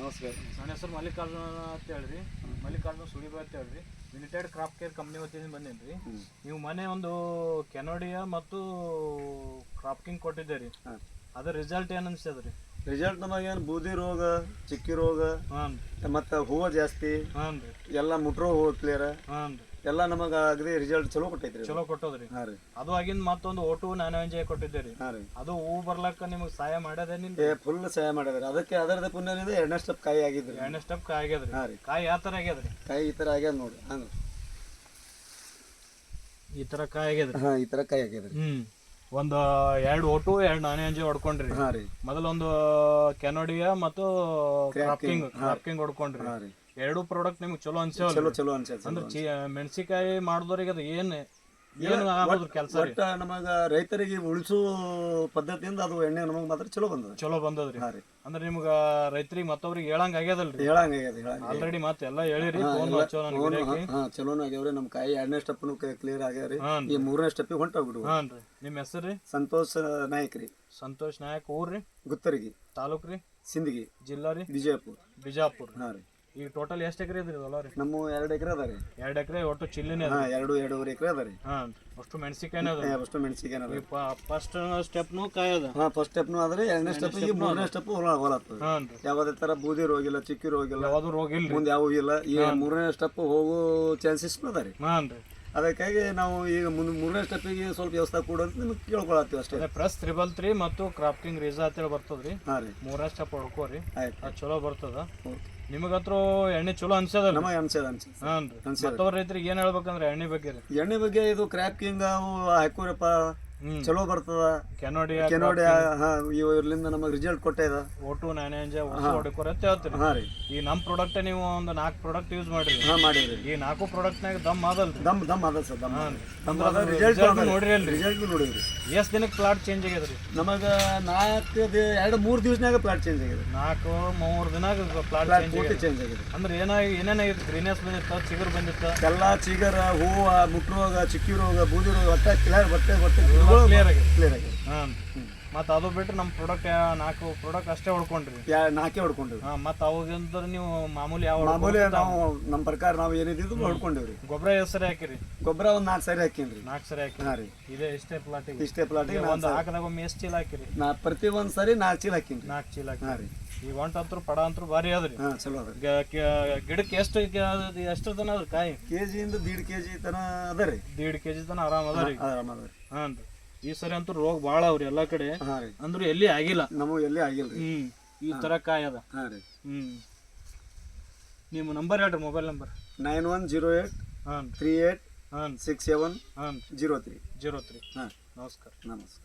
ನಮಸ್ಕಾರ ನನ್ನ ಹೆಸರು ಮಲ್ಲಿಕಾರ್ಜುನ ಅಂತ ಹೇಳ್ರಿ. ಮಲ್ಲಿಕಾರ್ಜುನ ಸುಳಿಬಾ ಅಂತ ಹೇಳ್ರಿ. ಯುನೈಟೆಡ್ ಕ್ರಾಪ್ ಕೇರ್ ಕಂಪ್ನಿ ವತಿಯಿಂದ ಬಂದೇನಿ ರೀ ನೀವು ಮನೆ ಒಂದು ಕೆನೋಡಿಯಾ ಮತ್ತು ಕ್ರಾಪ್ಕಿಂಗ್ ಕೊಟ್ಟಿದ್ದೀರಿ. ರೀ ಅದ್ರ ರಿಸಲ್ಟ್ ಏನು ಅನಿಸ್ತದ ರೀ ರಿಸಲ್ಟ್ ನಮಗೇನು ಬೂದಿ ರೋಗ ಚಿಕ್ಕಿ ರೋಗ ಹಾಂ ಮತ್ತು ಹೂವು ಜಾಸ್ತಿ ಹಾಂ ರೀ. ಎಲ್ಲ ಮುಟ್ರೋ ಹೂವು ಕ್ಲಿಯರ್ ಹಾಂ ರೀ. ಎಲ್ಲ ನಮಗ ಅಗದಿ ರಿಸಲ್ಟ್ ಚಲೋ ಕೊಟ್ಟೈತ್ರಿ ಚಲೋ ಕೊಟ್ಟೋದ್ರಿ. ಹಾಂ ರೀ. ಅದು ಆಗಿಂದ ಮತ್ತೊಂದು ಓಟು ನಾನು ಎಂಜಾಯ್ ಕೊಟ್ಟಿದ್ದೀರಿ ಹಾಂ ರೀ. ಅದು ಹೂ ಬರ್ಲಕ್ಕ ನಿಮಗೆ ಸಹಾಯ ಮಾಡದೆ ನಿಮ್ಗೆ ಫುಲ್ ಸಹಾಯ ಮಾಡಿದ್ರಿ ಅದಕ್ಕೆ ಅದರದ ಪುಣ್ಯನಿಂದ ಎರಡನೇ ಸ್ಟೆಪ್ ಕಾಯಿ ಆಗಿದ್ರಿ. ಎರಡನೇ ಸ್ಟೆಪ್ ಕಾಯಿ ಆಗ್ಯದ್ರಿ ಹಾ ರೀ. ಕಾಯಿ ಯಾವ ತರ ಆಗ್ಯದ್ರಿ ಕಾಯಿ ಈ ತರ ಆಗ್ಯದ ನೋಡಿ ಹಂಗ ಈ ತರ ಕಾಯಿ ಆಗ್ಯದ್ರಿ ಹಾಂ ಈ ತರ ಕಾಯಿ ಆಗ್ಯದ್ರಿ ಹ್ಮ್. ಒಂದು ಎರಡು ಓಟು ಎರಡು ನಾನ್ ಎಂಜಾಯ್ ಹೊಡ್ಕೊಂಡ್ರಿ. ಹಾಂ ರೀ. ಮೊದಲೊಂದು ಕೆನೋಡಿಯಾ ಮತ್ತು ಕ್ರಾಪ್ಕಿಂಗ್ ಕ್ರಾಪ್ಕಿಂಗ್ ಹೊಡ್ಕೊಂಡ್ರಿ. ಹಾಂ ರೀ. ಎರಡು ಪ್ರಾಡಕ್ಟ್ ನಿಮ್ಗೆ ಚಲೋ ಅನ್ಸೇವಲ್ಲ ಚಲೋ ಚಲೋ ಅನ್ಸೈತೆ ಅಂದ್ರೆ ಚಿ ಮೆಣಸಿಕಾಯಿ ಮಾಡಿದವ್ರಿಗೆ ಅದು ಏನು ಏನು ಆಗೋದ್ರ ಕೆಲಸ ರೀ? ಒಟ್ಟು ನಮಗೆ ರೈತರಿಗೆ ಉಳಿಸೋ ಪದ್ಧತಿಯಿಂದ ಅದು ಎಣ್ಣೆ ನಮಗೆ ಮಾತ್ರ ಚಲೋ ಬಂದದ. ಚಲೋ ಬಂದದ್ರಿ. ಹಾಂ ರೀ. ಅಂದ್ರೆ ನಿಮ್ಗ ರೈತರಿಗೆ ಮತ್ತೊಬ್ರಿಗೆ ಹೇಳಂಗ ಆಗ್ಯದಲ್ರಿ? ಹೇಳಂಗ ಆಗ್ಯದ ಹೇಳಂಗ ಆಲ್ರೆಡಿ ಮತ್ತೆ ಎಲ್ಲ ಹೇಳಿರಿ ಫೋನ್ ಹಚ್ಚೋ ನನ್ಗೆ ಗಿರಾಕಿ. ಹಾ ಚಲೋನ ಆಗ್ಯಾವ್ರಿ ನಮ್ಮ ಕಾಯಿ ಎರಡನೇ ಸ್ಟೆಪ್ನು ಕ್ಲಿಯರ್ ಆಗ್ಯಾವ್ರಿ. ಹಾನ್ ಈ ಮೂರನೇ ಸ್ಟೆಪ್ಪಿಗೆ ಹೊಂಟೋಗ್ಬಿಡು ಹಾನ್ ರೀ. ನಿಮ್ಮ ಹೆಸರು ರೀ? ಸಂತೋಷ್ ನಾಯಕ್ ರೀ. ಸಂತೋಷ್ ನಾಯಕ್ ಊರ್ರಿ ಗುತ್ತರಿಗೆ. ತಾಲೂಕ್ ರೀ? ಸಿಂದಗಿ. ಜಿಲ್ಲಾ ರೀ? ಬಿಜಾಪುರ. ಬಿಜಾಪುರ್. ಹಾ ರೀ. ಈಗ ಟೋಟಲ್ ಎಷ್ಟು ಎಕರೆ ಇದ್ರಿ ಹೊಲ ರೀ ನಮ್ಮ ಎರಡು ಎಕರೆ ಅದ ರೀ ಎರಡು ಎಕರೆ ಒಟ್ಟು ಚಿಲ್ಲಿನೇ ಅದ. ಹಾ ಎರಡು ಎರಡೂವರೆ ಎಕರೆ ಅದ ರೀ ಹಾಂ ಅಷ್ಟು ಮೆಣಸಿಕಾಯಿ ಅದ. ಅಷ್ಟು ಮೆಣಸಿಕಾಯಿ ಅದ ಫಸ್ಟ್ ಸ್ಟೆಪ್ನು ಕಾಯಿ ಅದ. ಹಾ ಫಸ್ಟ್ ಸ್ಟೆಪ್ನು ಆದ್ರೆ ಎರಡನೇ ಸ್ಟೆಪ್ ಈ ಮೂರನೇ ಸ್ಟೆಪ್ ಹೊಲ ಹೊಲತ್ತದ ಹಾಂ ರೀ ಯಾವುದೇ ತರ ಬೂದಿ ರೋಗ ಇಲ್ಲ ಚಿಕ್ಕಿ ರೋಗ ಇಲ್ಲ ಯಾವುದು ರೋಗ ಇಲ್ಲ ಮುಂದೆ ಯಾವ ಇಲ್ಲ. ಈ ಮೂರನೇ ಸ್ಟೆಪ್ ಹೋಗೋ ಚಾನ್ಸಸ್ ಅದ ರೀ ಹಾಂ ರೀ ಅದಕ್ಕಾಗಿ ನಾವು ಈಗ ಮುಂದೆ ಮೂರನೇ ಸ್ಟೆಪ್ಪಿಗೆ ಸ್ವಲ್ಪ ವ್ಯವಸ್ಥೆ ಕೊಡು ಅಂತ ನಿಮ್ಗೆ ಕೇಳ್ಕೊಳತ್ತೀವಿ ಅಷ್ಟೇ. ಅದೇ ಪ್ರೆಸ್ ತ್ರಿಬಲ್ ತ್ರೀ ಮತ್ತು ಕ್ರಾಫ್ಟಿಂಗ್ ರೀಸಾ ಅಂತೇಳಿ ಬರ್ತದ್ರಿ. ಹಾಂ ರೀ. ಮೂರನೇ ಸ್ಟೆಪ್ ಹೊಡ್ಕೋರಿ. ಆಯ್ತು. ಅದು ಚಲೋ ಬರ್ತದ. ಓಕೆ. ನಿಮಗತ್ರ ಎಣ್ಣೆ ಚಲೋ ಅನ್ಸದ ನಮಗೆ ಅನ್ಸದ ಅನ್ಸದ ಹಾಂ ರೀ ಮತ್ತವ್ರ ರೈತರಿಗೆ ಏನು ಹೇಳ್ಬೇಕಂದ್ರೆ ಎಣ್ಣೆ ಬಗ್ಗೆ ರೀ? ಎಣ್ಣೆ ಬಗ್ಗೆ ಇದು ಕ್ರ್ಯಾಪ್ಕಿಂಗ್ ಅವು ಹಾಕೋರಪ್ಪ ಚಲೋ ಬರ್ತದ? ಕೆನೋಡಿಯಾ ಕೆನೋಡಿ ಹಾ ಇವ್ರಲಿಂದ ನಮಗೆ ರಿಸಲ್ಟ್ ಕೊಟ್ಟೈದ ಓಟು ನಾನೇಂಜ ಹೊಡಿಕೋರಿ ಅಂತ ಹೇಳ್ತೀರಿ. ಹಾ ರೀ. ಈ ನಮ್ಮ ಪ್ರಾಡಕ್ಟ್ ನೀವು ಒಂದು ನಾಲ್ಕು ಪ್ರಾಡಕ್ಟ್ ಯೂಸ್ ಮಾಡಿರಿ. ಹಾಂ ಮಾಡಿರಿ ಈ ನಾಲ್ಕು ಪ್ರಾಡಕ್ಟ್ನಾಗ ದಮ್ ಅದಲ್ರಿ ದಮ್ ದಮ್ ಅದ ಸರ್ ದಮ್ ದಮ್ ಅದ ರಿಸಲ್ಟ್ ನೋಡಿರಿ ಅಲ್ರಿ ರಿಸಲ್ಟ್ ನೋಡಿರಿ ಎಷ್ಟು ದಿನಕ್ಕೆ ಪ್ಲಾಟ್ ಚೇಂಜ್ ಆಗ್ಯದ್ರಿ? ನಮಗೆ ನಾಲ್ಕು ಎರಡು ಮೂರು ದಿವಸನಾಗ ಪ್ಲಾಟ್ ಚೇಂಜ್ ಆಗಿದೆ ನಾಲ್ಕು ಮೂರು ದಿನ ಪ್ಲಾಟ್ ಚೇಂಜ್ ಆಗ್ಯದ ಚೇಂಜ್ ಆಗಿದೆ ಅಂದ್ರೆ ಏನಾಗಿ ಏನೇನಾಗಿತ್ತು ಗ್ರೀನೆಸ್ ಬಂದಿತ್ತ ಚಿಗುರು ಬಂದಿತ್ತ? ಎಲ್ಲ ಚಿಗರ ಹೂವು ಮುಟ್ಟು ರೋಗ ಚಿಕ್ಕಿ ರೋಗ ಬೂದಿ ರೋಗ ಒಟ್ಟ ಕ್ಲಿಯರ್ ಬಟ್ಟೆ ಬಟ್ಟೆ ಕ್ಲಿಯರ್ ಆಗಿದೆ. ಕ್ಲಿಯರ್ ಆಗಿದೆ ಹಾಂ ಮತ್ತು ಅದು ಬಿಟ್ರೆ ನಮ್ಮ ಪ್ರಾಡಕ್ಟ್ ನಾಲ್ಕು ಪ್ರಾಡಕ್ಟ್ ಅಷ್ಟೇ ಹೊಡ್ಕೊಂಡ್ರಿ. ಯಾ ನಾಲ್ಕೇ ಹೊಡ್ಕೊಂಡ್ರಿ ಹಾಂ ಮತ್ತು ಅವಾಗಿಂದ್ರ ನೀವು ಮಾಮೂಲಿ ಯಾವ ಮಾಮೂಲಿ ನಾವು ನಮ್ಮ ಪ್ರಕಾರ ನಾವು ಏನಿದ್ದು ಹೊಡ್ಕೊಂಡಿವ್ರಿ. ಗೊಬ್ಬರ ಎಷ್ಟು ಸರಿ ಹಾಕಿರಿ? ಗೊಬ್ಬರ ಒಂದು ನಾಲ್ಕು ಸರಿ ಹಾಕಿನ್ರಿ ನಾಲ್ಕು ಸರಿ ಹಾಕಿ ಹಾಂ ರೀ. ಇದೇ ಇಷ್ಟೇ ಪ್ಲಾಟಿಗೆ ಇಷ್ಟೇ ಪ್ಲಾಟಿಗೆ ಒಂದು ಹಾಕಿದಾಗ ಒಮ್ಮೆ ಎಷ್ಟು ಚೀಲ ಹಾಕಿರಿ? ನಾ ಪ್ರತಿ ಒಂದು ಸರಿ ನಾಲ್ಕು ಚೀಲ ಹಾಕಿನ್ರಿ ನಾಲ್ಕು ಚೀಲ ಹಾಂ ಹಾಕಿರಿ. ರೀ. ಈಗ ಒಂಟ ಅಂತೂ ಪಡ ಅಂತೂ ಭಾರಿ ಅದ್ರಿ ಚಲೋ ಅದ ಗಿಡಕ್ಕೆ ಎಷ್ಟು ಎಷ್ಟು ತನ ಅದ್ರ ಕಾಯಿ? ಕೆ ಇಂದ ದೀಡ್ ಕೆ ಜಿ ತನ ಅದ ರೀ. ದೀಡ್ ಕೆ ಜಿ ತನ ಆರಾಮ ಅದ ರೀ. ಆರಾಮ ಅದ ರೀ. ಹಾಂ ರೀ ಈ ಸರಿ ಅಂತೂ ರೋಗ ಭಾಳ ಅವ್ರಿ ಎಲ್ಲಾ ಕಡೆ. ಹಾಂ ರೀ. ಅಂದ್ರೂ ಎಲ್ಲಿ ಆಗಿಲ್ಲ. ನಮಗೆ ಎಲ್ಲಿ ಆಗಿಲ್ಲ ರೀ. ಹ್ಮ್ ಈ ತರ ಕಾಯದ ಹಾಂ ರೀ. ಹ್ಮ್. ನಿಮ್ಮ ನಂಬರ್ ಹೇಳ್ರಿ mobile number nine one zero eight ಹಾಂ ತ್ರೀ ಏಟ್ ಹಾಂ ಸಿಕ್ಸ್ ಸೆವೆನ್ ಹಾಂ ಜೀರೋ ತ್ರೀ. Zero three. ಹಾಂ. ನಮಸ್ಕಾರ. ನಮಸ್ಕಾರ.